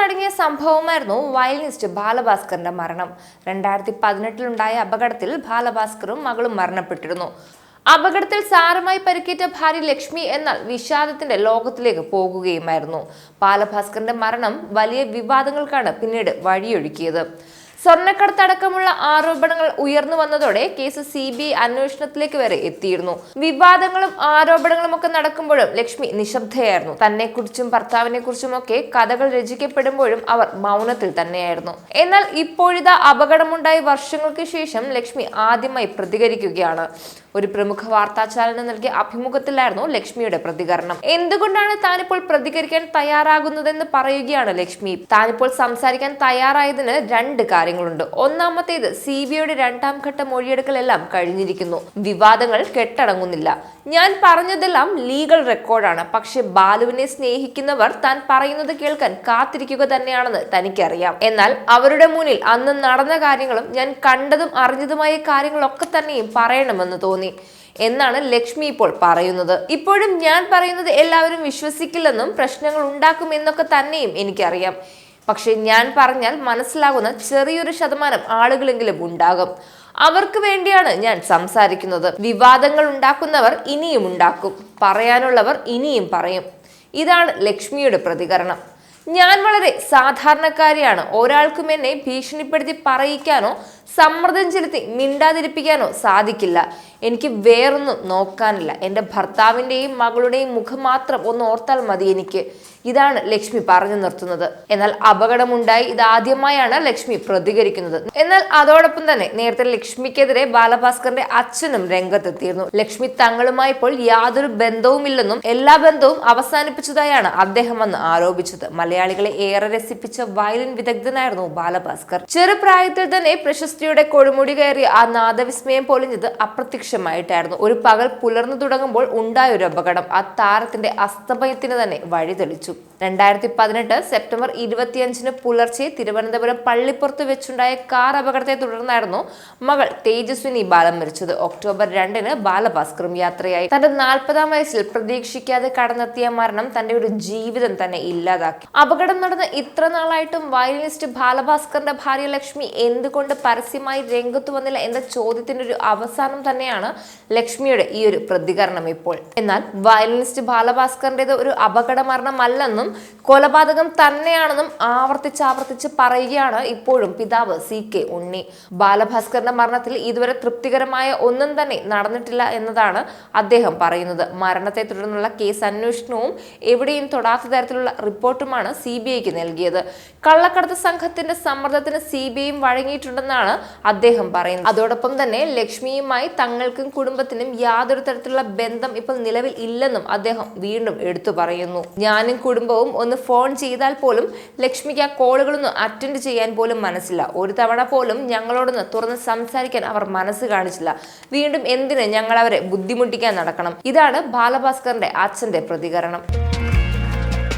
നടുങ്ങിയ സംഭവമായിരുന്നു വയലിനിസ്റ്റ് ബാലഭാസ്കറിന്റെ മരണം. രണ്ടായിരത്തി പതിനെട്ടിലുണ്ടായ അപകടത്തിൽ ബാലഭാസ്കറും മകളും മരണപ്പെട്ടിരുന്നു. അപകടത്തിൽ സാരമായി പരിക്കേറ്റ ഭാര്യ ലക്ഷ്മി എന്നാൽ വിഷാദത്തിന്റെ ലോകത്തിലേക്ക് പോകുകയുമായിരുന്നു. ബാലഭാസ്കറിന്റെ മരണം വലിയ വിവാദങ്ങൾക്കാണ് പിന്നീട് വഴിയൊഴുക്കിയത് സ്വർണക്കടത്തടക്കമുള്ള ആരോപണങ്ങൾ ഉയർന്നു വന്നതോടെ കേസ് സി ബി ഐ അന്വേഷണത്തിലേക്ക് വരെ എത്തിയിരുന്നു. വിവാദങ്ങളും ആരോപണങ്ങളും ഒക്കെ നടക്കുമ്പോഴും ലക്ഷ്മി നിശബ്ദയായിരുന്നു. തന്നെ കുറിച്ചും ഭർത്താവിനെ കുറിച്ചും ഒക്കെ കഥകൾ രചിക്കപ്പെടുമ്പോഴും അവർ മൗനത്തിൽ തന്നെയായിരുന്നു. എന്നാൽ ഇപ്പോഴിതാ അപകടമുണ്ടായി വർഷങ്ങൾക്ക് ശേഷം ലക്ഷ്മി ആദ്യമായി പ്രതികരിക്കുകയാണ്. ഒരു പ്രമുഖ വാർത്താ ചാനലിന് നൽകിയ അഭിമുഖത്തിലായിരുന്നു ലക്ഷ്മിയുടെ പ്രതികരണം. എന്തുകൊണ്ടാണ് താനിപ്പോൾ പ്രതികരിക്കാൻ തയ്യാറാകുന്നതെന്ന് പറയുകയാണ് ലക്ഷ്മി. താനിപ്പോൾ സംസാരിക്കാൻ തയ്യാറായതിന് രണ്ട് കാര്യങ്ങളുണ്ട്. ഒന്നാമത്തേത് സി ബി ഐയുടെ രണ്ടാം ഘട്ട മൊഴിയെടുക്കലെല്ലാം കഴിഞ്ഞിരിക്കുന്നു. വിവാദങ്ങൾ കെട്ടടങ്ങുന്നില്ല. ഞാൻ പറഞ്ഞതെല്ലാം ലീഗൽ റെക്കോർഡാണ്. പക്ഷെ ബാലുവിനെ സ്നേഹിക്കുന്നവർ താൻ പറയുന്നത് കേൾക്കാൻ കാത്തിരിക്കുക തന്നെയാണെന്ന് തനിക്കറിയാം. എന്നാൽ അവരുടെ മുന്നിൽ അന്ന് നടന്ന കാര്യങ്ങളും ഞാൻ കണ്ടതും അറിഞ്ഞതുമായ കാര്യങ്ങളൊക്കെ തന്നെയും പറയണമെന്ന് തോന്നി. എന്നാണ് ലക്ഷ്മി ഇപ്പോൾ പറയുന്നത്. ഇപ്പോഴും ഞാൻ പറയുന്നത് എല്ലാവരും വിശ്വസിക്കില്ലെന്നും പ്രശ്നങ്ങൾ ഉണ്ടാക്കുമെന്നൊക്കെ തന്നെയും എനിക്കറിയാം. പക്ഷെ ഞാൻ പറഞ്ഞാൽ മനസ്സിലാകുന്ന ചെറിയൊരു ശതമാനം ആളുകളെങ്കിലും ഉണ്ടാകും. അവർക്ക് വേണ്ടിയാണ് ഞാൻ സംസാരിക്കുന്നത്. വിവാദങ്ങൾ ഉണ്ടാക്കുന്നവർ ഇനിയും ഉണ്ടാക്കും. പറയാനുള്ളവർ ഇനിയും പറയും. ഇതാണ് ലക്ഷ്മിയുടെ പ്രതികരണം. ഞാൻ വളരെ സാധാരണക്കാരിയാണ്. ഒരാൾക്കും എന്നെ ഭീഷണിപ്പെടുത്തി പറയിക്കാനോ സമ്മർദ്ദം ചെലുത്തി മിണ്ടാതിരിപ്പിക്കാനോ സാധിക്കില്ല. എനിക്ക് വേറൊന്നും നോക്കാനില്ല. എന്റെ ഭർത്താവിന്റെയും മകളുടെയും മുഖം മാത്രം ഒന്ന് ഓർത്താൽ മതി എനിക്ക്. ഇതാണ് ലക്ഷ്മി പറഞ്ഞു നിർത്തുന്നത്. എന്നാൽ അപകടമുണ്ടായി. ഇതാദ്യമായാണ് ലക്ഷ്മി പ്രതികരിക്കുന്നത്. എന്നാൽ അതോടൊപ്പം തന്നെ നേരത്തെ ലക്ഷ്മിക്കെതിരെ ബാലഭാസ്കറിന്റെ അച്ഛനും രംഗത്തെത്തിയിരുന്നു. ലക്ഷ്മി തങ്ങളുമായി ഇപ്പോൾ യാതൊരു ബന്ധവുമില്ലെന്നും എല്ലാ ബന്ധവും അവസാനിപ്പിച്ചതായാണ് അദ്ദേഹം അന്ന് ആരോപിച്ചത്. മലയാളികളെ ഏറെ രസിപ്പിച്ച വയലിൻ വിദഗ്ധനായിരുന്നു ബാലഭാസ്കർ. ചെറുപ്രായത്തിൽ തന്നെ പ്രശസ്തിയുടെ കൊടുമുടി കയറി ആ നാദവിസ്മയം പൊളിഞ്ഞത് അപ്രത്യക്ഷമായിട്ടായിരുന്നു. ഒരു പകൽ പുലർന്നു തുടങ്ങുമ്പോൾ ഉണ്ടായ ഒരു അപകടം ആ താരത്തിന്റെ അസ്തമയത്തിന് തന്നെ വഴിതെളിച്ചു. രണ്ടായിരത്തി പതിനെട്ട് സെപ്റ്റംബർ ഇരുപത്തിയഞ്ചിന് പുലർച്ചെ തിരുവനന്തപുരം പള്ളിപ്പുറത്ത് വെച്ചുണ്ടായ കാർ അപകടത്തെ തുടർന്നായിരുന്നു മകൾ തേജസ്വിനി ബാലൻ മരിച്ചത്. ഒക്ടോബർ രണ്ടിന് ബാലഭാസ്കറും യാത്രയായി. തന്റെ നാൽപ്പതാം വയസ്സിൽ പ്രതീക്ഷിക്കാതെ കടന്നെത്തിയ മരണം തന്റെ ഒരു ജീവിതം തന്നെ ഇല്ലാതാക്കി. അപകടം നടന്ന് ഇത്ര നാളായിട്ടും വയലിനിസ്റ്റ് ബാലഭാസ്കറിന്റെ ഭാര്യ ലക്ഷ്മി എന്തുകൊണ്ട് പരസ്യമായി രംഗത്ത് വന്നില്ല എന്ന ചോദ്യത്തിന്റെ ഒരു അവസാനം തന്നെയാണ് ലക്ഷ്മിയുടെ ഈ ഒരു പ്രതികരണം ഇപ്പോൾ. എന്നാൽ വയലിനിസ്റ്റ് ബാലഭാസ്കറിന്റേത് ഒരു അപകട മരണമല്ലെന്നും കൊലപാതകം തന്നെയാണെന്നും ആവർത്തിച്ച് ആവർത്തിച്ച് പറയുകയാണ് ഇപ്പോഴും പിതാവ് സി കെ ഉണ്ണി. ബാലഭാസ്കറിന്റെ മരണത്തിൽ ഇതുവരെ തൃപ്തികരമായ ഒന്നും തന്നെ നടന്നിട്ടില്ല എന്നതാണ് അദ്ദേഹം പറയുന്നത്. മരണത്തെ തുടർന്നുള്ള കേസ് അന്വേഷണവും എവിടെയും തൊടാത്ത തരത്തിലുള്ള റിപ്പോർട്ടുമാണ് സി ബി ഐക്ക് നൽകിയത്. കള്ളക്കടത്ത് സംഘത്തിന്റെ സമ്മർദ്ദത്തിന് സി ബി ഐയും വഴങ്ങിയിട്ടുണ്ടെന്നാണ് അദ്ദേഹം പറയുന്നത്. അതോടൊപ്പം തന്നെ ലക്ഷ്മിയുമായി തങ്ങൾക്കും കുടുംബത്തിനും യാതൊരു തരത്തിലുള്ള ബന്ധം ഇപ്പോൾ നിലവിൽ ഇല്ലെന്നും അദ്ദേഹം വീണ്ടും എടുത്തു പറയുന്നു. ഞാനും കുടുംബവും ഒന്ന് ഫോൺ ചെയ്താൽ പോലും ലക്ഷ്മിക്ക് ആ കോളുകളൊന്നും അറ്റൻഡ് ചെയ്യാൻ പോലും മനസ്സില്ല. ഒരു തവണ പോലും ഞങ്ങളോടൊന്ന് തുറന്ന് സംസാരിക്കാൻ അവർ മനസ്സ് കാണിച്ചില്ല. വീണ്ടും എന്തിന് ഞങ്ങൾ അവരെ ബുദ്ധിമുട്ടിക്കാൻ നടക്കണം? ഇതാണ് ബാലഭാസ്കറിന്റെ അച്ഛന്റെ പ്രതികരണം.